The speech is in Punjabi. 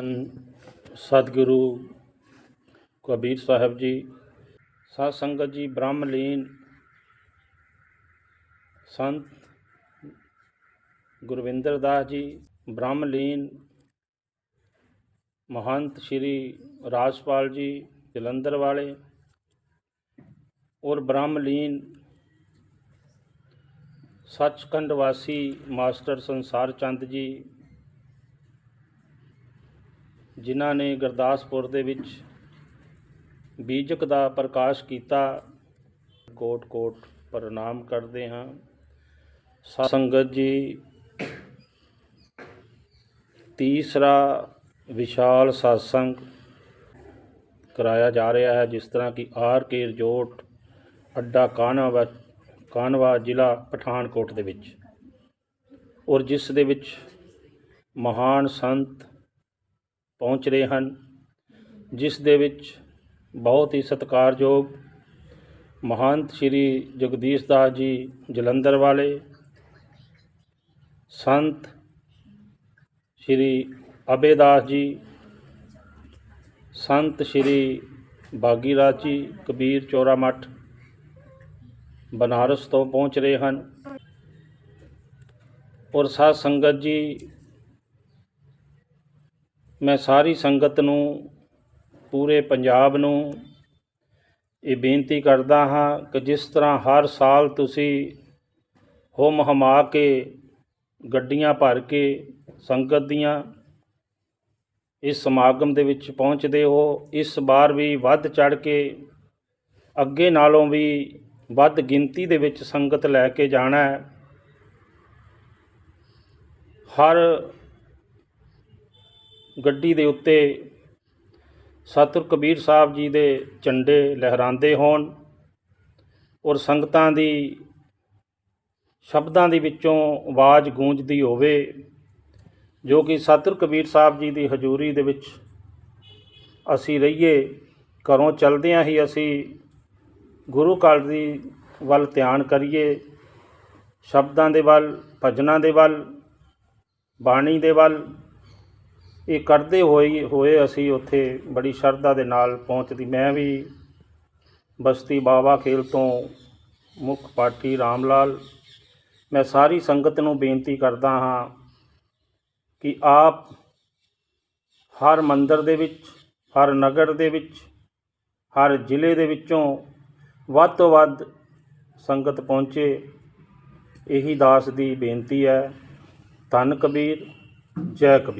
ਸਤਿਗੁਰੂ ਕਬੀਰ ਸਾਹਿਬ ਜੀ, ਸਾਧ ਸੰਗਤ ਜੀ ਬ੍ਰਹਮਲੀਨ ਸੰਤ ਗੁਰਵਿੰਦਰ ਦਾਸ ਜੀ ਬ੍ਰਹਮਲੀਨ, ਮਹੰਤ ਸ਼੍ਰੀ ਰਾਜਪਾਲ ਜੀ ਜਲੰਧਰ ਵਾਲੇ ਔਰ ਬ੍ਰਹਮਲੀਨ ਸੱਚਖੰਡ ਵਾਸੀ ਮਾਸਟਰ ਸੰਸਾਰ ਚੰਦ ਜੀ ਜਿਨ੍ਹਾਂ ਨੇ ਗੁਰਦਾਸਪੁਰ ਦੇ ਵਿੱਚ ਬੀਜਕ ਦਾ ਪ੍ਰਕਾਸ਼ ਕੀਤਾ, ਕੋਟ ਕੋਟ ਪ੍ਰਣਾਮ ਕਰਦੇ ਹਾਂ। ਸਾਧ ਸੰਗਤ ਜੀ, ਤੀਸਰਾ ਵਿਸ਼ਾਲ satsang ਕਰਾਇਆ ਜਾ ਰਿਹਾ ਹੈ, ਜਿਸ ਤਰ੍ਹਾਂ ਕਿ ਆਰ ਕੇ ਰਿਜੋਰਟ ਅੱਡਾ ਕਾਨਵਾ ਕਾਨਵਾ ਜ਼ਿਲ੍ਹਾ ਪਠਾਨਕੋਟ ਦੇ ਵਿੱਚ। ਔਰ ਜਿਸ ਦੇ ਵਿੱਚ ਮਹਾਨ ਸੰਤ ਪਹੁੰਚ ਰਹੇ ਹਨ, ਜਿਸ ਦੇ ਵਿੱਚ ਬਹੁਤ ਹੀ ਸਤਿਕਾਰਯੋਗ ਮਹੰਤ ਸ਼੍ਰੀ ਜਗਦੀਸ਼ ਦਾਸ ਜੀ ਜਲੰਧਰ ਵਾਲੇ, ਸੰਤ ਸ਼੍ਰੀ ਅਬੇਦਾਸ ਜੀ, ਸੰਤ ਸ਼੍ਰੀ ਬਾਗੀਰਾਜ ਜੀ ਕਬੀਰ ਚੋਰਾ ਮੱਠ ਬਨਾਰਸ ਤੋਂ ਪਹੁੰਚ ਰਹੇ ਹਨ ਔਰ ਸਾਧ ਸੰਗਤ ਜੀ ਮੈਂ ਸਾਰੀ ਸੰਗਤ ਨੂੰ, ਪੂਰੇ ਪੰਜਾਬ ਨੂੰ ਇਹ ਬੇਨਤੀ ਕਰਦਾ ਹਾਂ ਕਿ ਜਿਸ ਤਰ੍ਹਾਂ ਹਰ ਸਾਲ ਤੁਸੀਂ ਹੁਮ ਹਮਾ ਕੇ, ਗੱਡੀਆਂ ਭਰ ਕੇ ਸੰਗਤ ਦੀਆਂ ਇਸ ਸਮਾਗਮ ਦੇ ਵਿੱਚ ਪਹੁੰਚਦੇ ਹੋ, ਇਸ ਵਾਰ ਵੀ ਵੱਧ ਚੜ ਕੇ ਅੱਗੇ ਨਾਲੋਂ ਵੀ ਵੱਧ ਗਿਣਤੀ ਦੇ ਵਿੱਚ ਸੰਗਤ ਲੈ ਕੇ ਜਾਣਾ ਹੈ। ਹਰ ਗੱਡੀ ਦੇ ਉੱਤੇ ਸਤਿਗੁਰ ਕਬੀਰ ਸਾਹਿਬ ਜੀ ਦੇ ਝੰਡੇ ਲਹਿਰਾਉਂਦੇ ਹੋਣ ਔਰ ਸੰਗਤਾਂ ਦੀ ਸ਼ਬਦਾਂ ਦੇ ਵਿੱਚੋਂ ਆਵਾਜ਼ ਗੂੰਜਦੀ ਹੋਵੇ, ਜੋ ਕਿ ਸਤਿਗੁਰ ਕਬੀਰ ਸਾਹਿਬ ਜੀ ਦੀ ਹਜ਼ੂਰੀ ਦੇ ਵਿੱਚ ਅਸੀਂ ਰਹੀਏ, ਘਰੋਂ ਚਲਦਿਆਂ ਹੀ ਅਸੀਂ ਗੁਰੂ ਘਰ ਦੀ ਵੱਲ ਧਿਆਨ ਕਰੀਏ, ਸ਼ਬਦਾਂ ਦੇ ਵੱਲ, ਭਜਨਾਂ ਦੇ ਵੱਲ, ਬਾਣੀ ਦੇ ਵੱਲ ਇਹ ਕਰਦੇ ਹੋਏ ਹੋਏ ਅਸੀਂ ਉੱਥੇ ਬੜੀ ਸ਼ਰਧਾ ਦੇ ਨਾਲ ਪਹੁੰਚਦੀ। ਮੈਂ ਵੀ ਬਸਤੀ ਬਾਵਾ ਖੇਲ ਤੋਂ ਮੁੱਖ ਪਾਠੀ ਰਾਮ ਲਾਲ ਮੈਂ ਸਾਰੀ ਸੰਗਤ ਨੂੰ ਬੇਨਤੀ ਕਰਦਾ ਹਾਂ ਕਿ ਆਪ ਹਰ ਮੰਦਰ ਦੇ ਵਿੱਚ, ਹਰ ਨਗਰ ਦੇ ਵਿੱਚ, ਹਰ ਜ਼ਿਲ੍ਹੇ ਦੇ ਵਿੱਚੋਂ ਵੱਧ ਤੋਂ ਵੱਧ ਸੰਗਤ ਪਹੁੰਚੇ। ਇਹੀ ਦਾਸ ਦੀ ਬੇਨਤੀ ਹੈ। ਧੰਨ ਕਬੀਰ, ਜੈ ਕਬੀਰ।